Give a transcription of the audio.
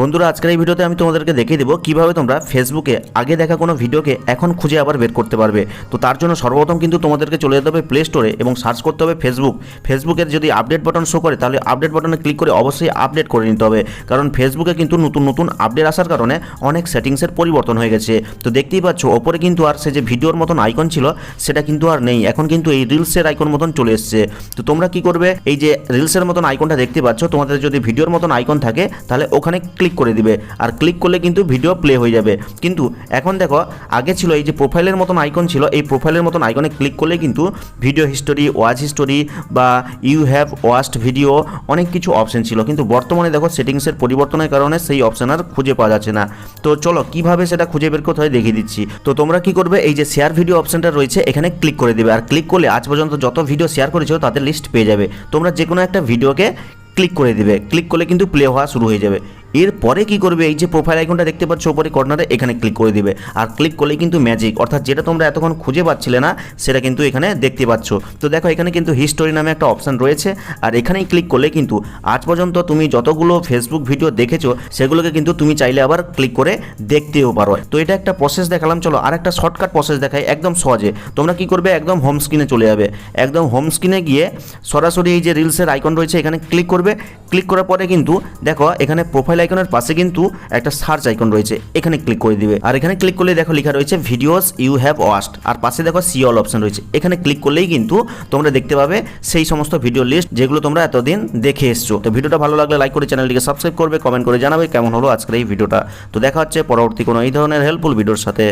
বন্ধুরা, আজকের এই ভিডিওতে আমি তোমাদেরকে দেখিয়ে দেবো কীভাবে তোমরা ফেসবুকে আগে দেখা কোনো ভিডিওকে এখন খুঁজে আবার বের করতে পারবে। তো তার জন্য সর্বপ্রথম কিন্তু তোমাদেরকে চলে যেতে হবে প্লে স্টোরে এবং সার্চ করতে হবে ফেসবুক ফেসবুকের যদি আপডেট বাটন শো করে, তাহলে আপডেট বাটনে ক্লিক করে অবশ্যই আপডেট করে নিতে হবে। কারণ ফেসবুকে কিন্তু নতুন নতুন আপডেট আসার কারণে অনেক সেটিংসের পরিবর্তন হয়ে গেছে। তো দেখতেই পাচ্ছ, ওপরে কিন্তু আর সে যে ভিডিওর মতন আইকন ছিল, সেটা কিন্তু আর নেই। এখন কিন্তু এই রিলসের আইকন মতন চলে এসছে। তো তোমরা কি করবে, এই যে রিলসের মতন আইকনটা দেখতে পাচ্ছ, তোমাদের যদি ভিডিওর মতন আইকন থাকে, তাহলে ওখানে ক্লিক করে দিবে। আর ক্লিক করলে কিন্তু ভিডিও প্লে হয়ে যাবে। কিন্তু এখন দেখো, আগে ছিল এই যে প্রোফাইলের মতন আইকন ছিল, এই প্রোফাইলের মতন আইকনে ক্লিক করলে কিন্তু ভিডিও হিস্টোরি ওয়াচ হিস্টোরি বা ইউ হ্যাভ ওয়াস্ট ভিডিও অনেক কিছু অপশন ছিল। কিন্তু বর্তমানে দেখো সেটিংসের পরিবর্তনের কারণে সেই অপশন আর খুঁজে পাওয়া যাচ্ছে না। তো চলো, কীভাবে সেটা খুঁজে বের করতে হয় দেখিয়ে দিচ্ছি। তো তোমরা কি করবে, এই যে শেয়ার ভিডিও অপশনটা রয়েছে, এখানে ক্লিক করে দিবে। আর ক্লিক করলে আজ পর্যন্ত যত ভিডিও শেয়ার করেছ, তাদের লিস্ট পেয়ে যাবে। তোমরা যে কোনো একটা ভিডিওকে ক্লিক করে দিবে। ক্লিক করলে কিন্তু প্লে হওয়া শুরু হয়ে যাবে। এরপরে কি করবে? এই যে প্রোফাইল আইকনটা দেখতে পাচ্ছ ওপরে কর্নারে এখানে ক্লিক করে দিবে। আর ক্লিক করলে কিন্তু ম্যাজিক অর্থাৎ যেটা তোমরা এতক্ষণ খুঁজে পাচ্ছিলে না, সেটা কিন্তু এখানে দেখতে পাচ্ছ। তো দেখো, এখানে কিন্তু হিস্টোরি নামে একটা অপশন রয়েছে। আর এখানেই ক্লিক করলে কিন্তু আজ পর্যন্ত তুমি যতগুলো ফেসবুক ভিডিও দেখেছ, সেগুলোকে কিন্তু তুমি চাইলে আবার ক্লিক করে দেখতেও পারো। তো এটা একটা প্রসেস দেখালাম। চলো আর একটা শর্টকাট প্রসেস দেখাই একদম সহজে। তোমরা কি করবে? একদম হোম স্ক্রিনে চলে যাবে। একদম হোম স্ক্রিনে গিয়ে সরাসরি এই যে রিলসের আইকন রয়েছে, এখানে ক্লিক করবে। ক্লিক করার পরে কিন্তু দেখো, এখানে প্রোফাইল আইকনের পাশে কিন্তু একটা সার্চ আইকন রয়েছে। এখানে ক্লিক করে দিবে। আর এখানে ক্লিক করলে দেখো লেখা রয়েছে ভিডিওস ইউ হ্যাভ ওয়াস্ট আর পাশে দেখো সি অল অপশন রয়েছে। এখানে ক্লিক করলেই কিন্তু তোমরা দেখতে পাবে সেই সমস্ত ভিডিও লিস্ট যেগুলো তোমরা এতদিন দেখে এসছো। তো ভিডিওটা ভালো লাগলে লাইক করে চ্যানেলটিকে সাবস্ক্রাইব করবে কমেন্ট করে জানাবে কেমন হলো আজকের এই ভিডিওটা তো দেখা হচ্ছে পরবর্তী কোনো এই ধরনের হেল্পফুল ভিডিওর সাথে।